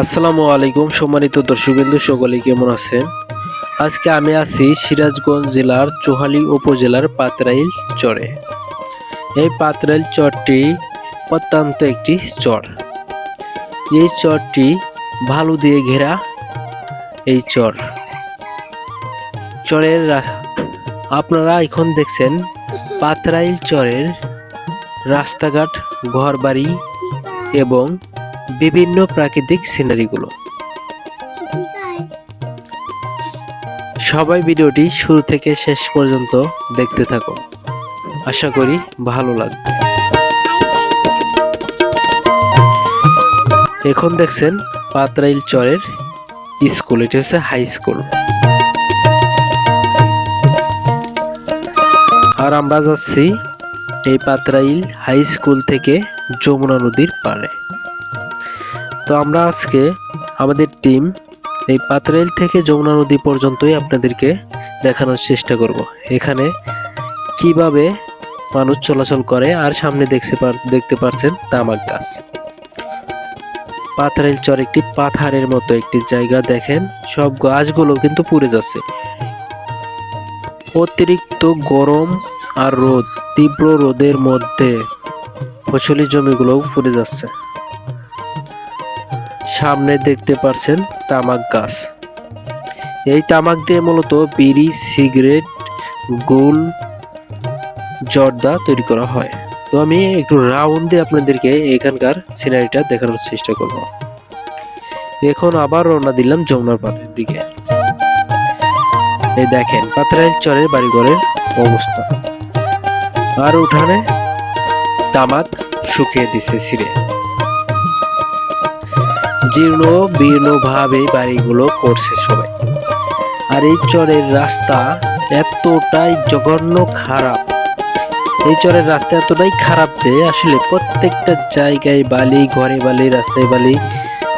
আসসালামু আলাইকুম সম্মানিত দর্শকবিন্দু, সকলে কেমন আছেন? আজকে আমি আছি সিরাজগঞ্জ জেলার চোহালি উপজেলার পাতরাইল চরে। এই পাতরাইল চরটি অত্যন্ত একটি চর। এই চরটি ভালু দিয়ে ঘেরা এই চর। চরের আপনারা এখন দেখছেন পাতরাইল চরের রাস্তাঘাট, ঘরবাড়ি এবং বিভিন্ন প্রাকৃতিক সিনারিগুলো সবাই ভিডিওটি শুরু থেকে শেষ পর্যন্ত দেখতে থাকুন। আশা করি ভালো লাগবে। এখন দেখছেন পাতরাইল চরের স্কুল, এটি হচ্ছে হাই স্কুল আর আমরা যাচ্ছি এই পাতরাইল হাই স্কুল থেকে যমুনা নদীর পাড়ে। তো আমরা আজকে আমাদের টিম এই পাতরাইল থেকে যমুনা নদী পর্যন্তই আপনাদেরকে দেখানোর চেষ্টা করব। এখানে কীভাবে মানুষ চলাচল করে আর সামনে দেখতে দেখতে পাচ্ছেন তামাক গাছ। পাথরের চর একটি পাথারের মতো একটি জায়গা, দেখেন সব গাছগুলো কিন্তু পুড়ে যাচ্ছে। অতিরিক্ত গরম আর রোদ, তীব্র রোদের মধ্যে ফসলি জমিগুলোও পুড়ে যাচ্ছে। সামনে দেখতে পারছেন তামাক গাছ। এই তামাক দিয়ে মূলত বিড়ি, সিগারেট গোল জর্দা তৈরি করা হয়। তো আমি একটু রাউন্ড দিয়ে আপনাদেরকে এখানকার সিনারিটা দেখানোর চেষ্টা করব। এখন আবার রওনা দিলাম যমুনার পাড়ের দিকে। এই দেখেন পাত্রাইল চরের বাড়িঘরের অবস্থা। আর উঠানে তামাক শুকিয়ে দিছে ছিঁড়ে। জীর্ণ ভাবে বাড়িগুলো করছে সবাই। আর এই চরের রাস্তা এতটাই জঘন্য খারাপ। এই চরের রাস্তা এতটাই খারাপ যে আসলে প্রত্যেকটা জায়গায় বালি, ঘরে বালি, রাস্তায় বালি,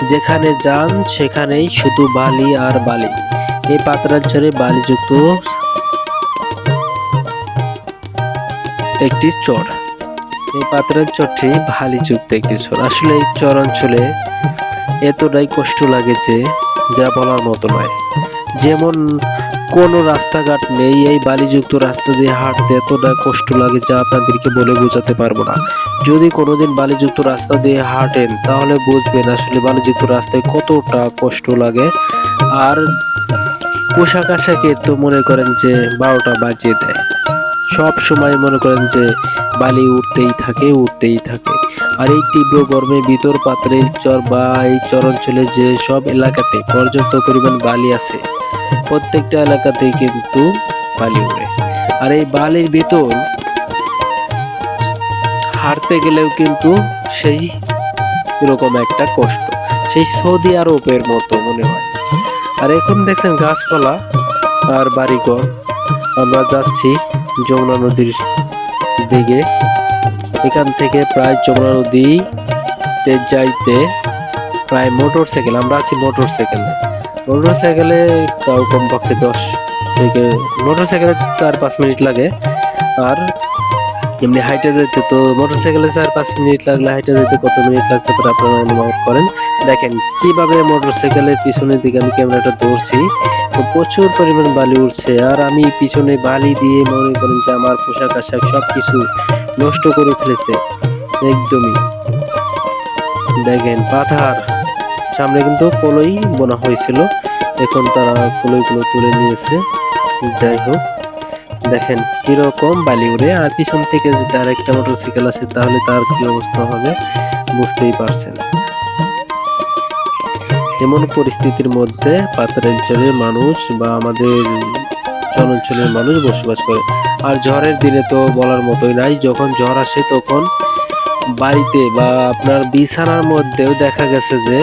যেখানে যান সেখানেই শুধু বালি আর বালি। এই পাতরার চরে বালিযুক্ত একটি চর। এই পাতরার চরটি বালিযুক্ত একটি চর। আসলে এই চর অঞ্চলে এতটাই কষ্ট লাগে যে, যা বলার মতো নয়। যেমন কোনো রাস্তাঘাট নেই, এই বালিযুক্ত রাস্তা দিয়ে হাঁটতে এতটা কষ্ট লাগে যা আপনাদেরকে বলে বোঝাতে পারব না। যদি কোনোদিন বালিযুক্ত রাস্তা দিয়ে হাঁটেন, তাহলে বুঝবেন আসলে বালিযুক্ত রাস্তায় কতটা কষ্ট লাগে। আর পোশাক আশাকে তো মনে করেন যে বারোটা বাজিয়ে দেয়। সব সময় মনে করেন যে বালি উঠতেই থাকে উঠতেই থাকে। আর এই তীব্র গরমে ভিতর পাত্রের চর বা এই চর অঞ্চলে যে সব এলাকাতে পর্যাপ্ত পরিমাণ বালি আছে, প্রত্যেকটা এলাকাতেই কিন্তু বালি উড়ে আর এই বালির ভিতর হারতে গেলেও কিন্তু সেই এরকম একটা কষ্ট, সেই সৌদি আরবের মতো মনে হয়। আর এখন দেখছেন গাছপালা আর বাড়িঘর, আমরা যাচ্ছি যমুনা নদীর দিকে। এখান থেকে প্রায় যমুনা নদীতে যাইতে প্রায় মোটর সাইকেল আমরা আছি মোটর সাইকেলে মোটর সাইকেলে তাও কমপক্ষে দশ থেকে মোটর সাইকেলে চার পাঁচ মিনিট লাগে। আর এমনি হাইটে যেতে তো মোটর সাইকেলে চার পাঁচ মিনিট লাগলে হাইটে যেতে কত মিনিট লাগতে পারে আপনারা অনুভব করেন? দেখেন, কীভাবে মোটর সাইকেলের পিছনের দিকে আমি ক্যামেরাটা ধরছি প্রচুর পরিমাণ বালি উঠছে আর আমি পিছনে বালি দিয়ে মনে করেন যে আমার পোশাক আশাক সব কিছু নষ্ট করে ফেলেছে। একদমই। দেখেন, পাথার। সামনে কিন্তু কলই বোনা হয়েছিল। এখন তারা কলইগুলো তুলে নিয়েছে। যাই হোক, দেখেন কীরকম বালি উড়ে আর পিছন থেকে যদি আরেকটা মোটরসাইকেল আছে তাহলে তার কি অবস্থা হবে বুঝতেই পারছেন। এমন পরিস্থিতির মধ্যে পাতারেঞ্চলের মানুষ বা আমাদের চলাঞ্চলের মানুষ বসবাস করে। আর ঝড়ের দিনে তো বলার মতোই নাই, যখন ঝড় আসে তখন বাড়িতে বা আপনার বিছানার মধ্যেও দেখা গেছে যে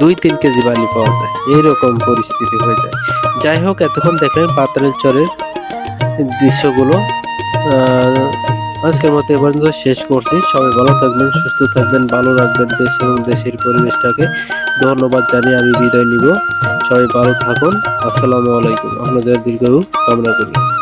দুই, তিন কেজি বালি পাওয়া যায়। এইরকম পরিস্থিতি হয়ে যায়। যাই হোক, এতক্ষণ দেখেন পাতালের চরের দৃশ্যগুলো। আজকের মতো এ পর্যন্ত শেষ করছি। সবাই ভালো থাকবেন, সুস্থ থাকবেন, ভালো রাখবেন দেশ এবং দেশের পরিবেশটাকে। ধন্যবাদ জানিয়ে আমি বিদায় নিব। সবাই ভালো থাকুন। আসসালামু আলাইকুম। আপনাদের দীর্ঘ কামনা করি।